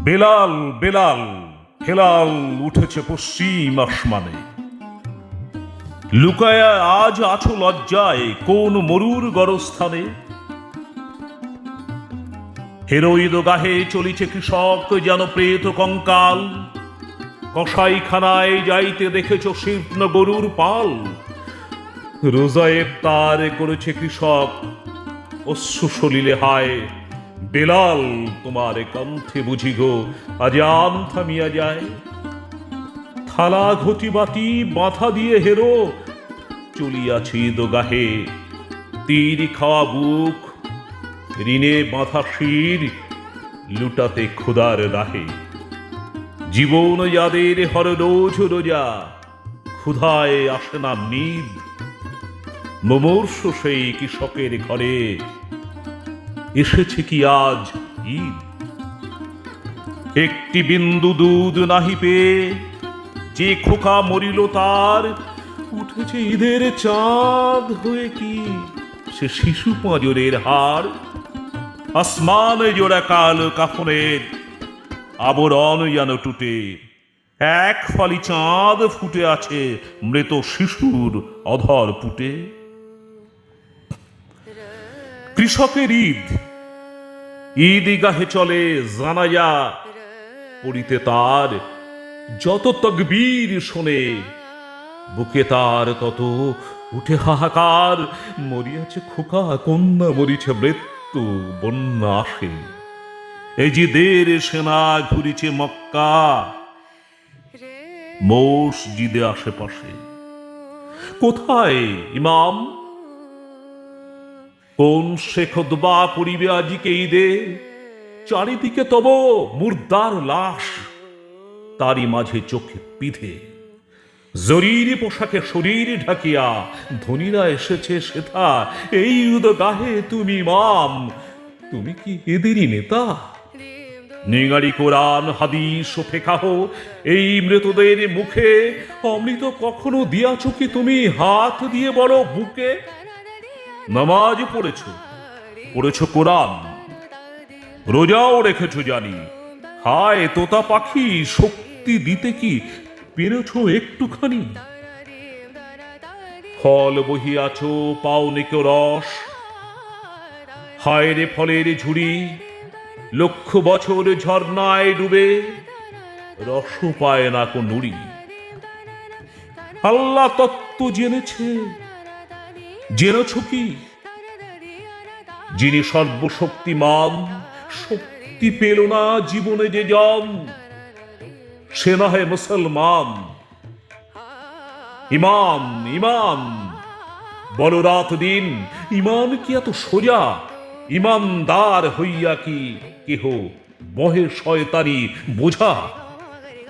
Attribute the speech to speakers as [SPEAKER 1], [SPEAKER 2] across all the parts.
[SPEAKER 1] বেলাল বেলাল, হেলাল উঠেছে পশ্চিম আসমানে। লুকায়া আজ আছো লজ্জায়, কোন মরুর গরস্থানে? হেরোইদ গাহে চলিছে কৃষক, যেন প্রেত কঙ্কাল। কসাইখানায় যাইতে দেখেছ শীর্ণ গরুর পাল। রোজায় তার করেছে কৃষক, অশ্রু সলিলে হায় বেলাল, তোমার কণ্ঠে বুঝি গো, আজ আন থামিয়া যায়। থালা ঘটি বাটি বাধা দিয়ে হেরো, চলিয়াছি দোগাহে। তীর খাওয়া বুক, ঋণে বাঁধা শির, লুটাতে ক্ষুদার রাহে জীবন যাদের হর রোজ রোজা, ক্ষুধায় আসে না নিদ মুমূর্ষ সেই কৃষকের ঘরে এসেছে কি আজ ঈদ? একটি বিন্দু দুধ নাহি পেয়ে যে খোকা মরিল তার, উঠেছে ঈদের চাঁদ হয়ে কি? সে শিশু পাঁজরের হার, আসমানে জোড়া কাল কাফনের আবরণ যেন টুটে। এক ফালি চাঁদ ফুটে আছে মৃত শিশুর অধর পুটে। কৃষকের ঈদ। ঈদ গাহে চলে জানাজা, পড়িতে তার যত তকবীর শোনে, বুকে তার তত উঠে হাহাকার, মরিয়াছে খোকা, কন্যা মরিছে মৃত্যু, বন্যা আসে। এই যে দের সেনা ঘুরিছে মক্কা, মসজিদে আশেপাশে। কোথায় ইমাম? কোন শেখদবা পরিবে আজিকে ঈদে? চারিদিকে তব মুর্দার লাশ, তারই মাঝে চোখে পিধে। জরির পোশাকে শরীর ঢাকিয়া, ধনীরা এসেছে সেথা, এই উদগাহে তুমি মাম তুমি কি এদেরই নেতা? নিগারি কোরআন, হাদিস ও ফেকাহ, এই মৃতদের মুখে অমৃত কখনো দিয়াছ কি তুমি? হাত দিয়ে বলো, বুকে নামাজ পড়েছ? পড়েছ কোরআন। রোজাও রেখেছ জানি। হায়, তোতা পাখি, শক্তি দিতে কি পেরেছ একটুখানি? ফল বহিয়াছ পাওনিক রস? হায় রে ফলের ঝুড়ি, লক্ষ বছর ঝর্ণায় ডুবে রস পায় না কো নুড়ি। আল্লাহ তত্ত্ব জেনেছে জেনেছ কি? যিনি সর্বশক্তিমান, শক্তি পেল না জীবনে যে জন, সে না হয় মুসলমান। ইমান ইমান, বল রাত দিন ইমান কি এত সোজা? ইমানদার হইয়া কি কেহ বহে শয়তানি বোঝা?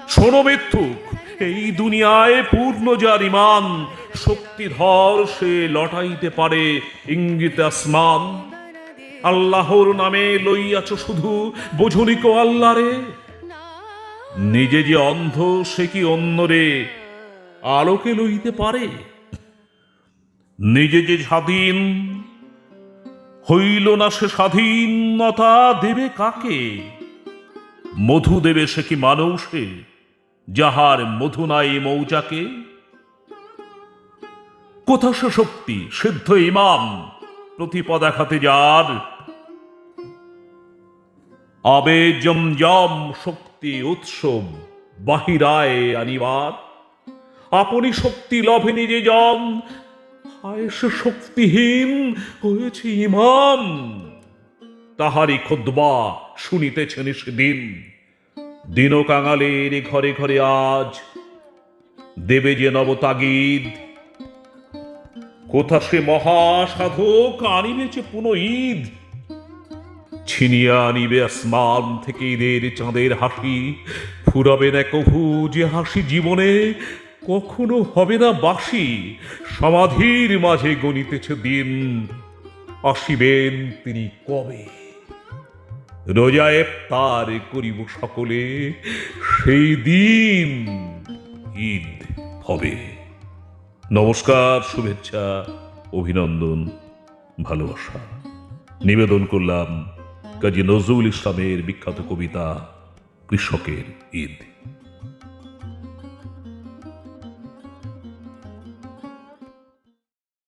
[SPEAKER 1] শোনো মিথ্যুক এই দুনিয়ায় পূর্ণ যার ইমান, শক্তিধর সে লটাইতে পারে ইঙ্গিত আসমান। আল্লাহর নামে লইয়াছ শুধু বোঝনিক আল্লাহরে নিজে যে অন্ধ, সে কি অন্যরে আলোকে লইতে পারে। নিজে যে স্বাধীন, হইল না সে স্বাধীনতা দেবে কাকে? মধু দেবে সে কি মানুষে? যাহার মধু নাই মৌচাকে। কোথা শক্তি, সিদ্ধ ইমাম প্রতিপদাখাতে যার? আবে জমজম শক্তি উৎসব বাহিরায় আনিবার। আপনি শক্তি লভে নিজে জম হায় সে শক্তিহীন হয়েছে ইমাম। তাহারি খোদবা শুনিতেছেন সেদিন। দিন কাঙালের ঘরে ঘরে আজ দেবে যে নবতাগিদ। কোথা সে মহা সাধক আনিবেছে পুনঃ ঈদ ছিনিয়া আনিবে আসমান থেকে ঈদের চাঁদের হাসি। ফুরাবে না কভু যে হাসি জীবনে কখনো হবে না বাসি। সমাধির মাঝে গণিতেছে দিন, আসিবেন তিনি কবে? রোজায় এফতার করিব সকলে, সেই দিন ঈদ হবে। নমস্কার, শুভেচ্ছা, অভিনন্দন, ভালোবাসা। নিবেদন করলাম কাজী নজরুল ইসলামের বিখ্যাত কবিতা কৃষকের ঈদ।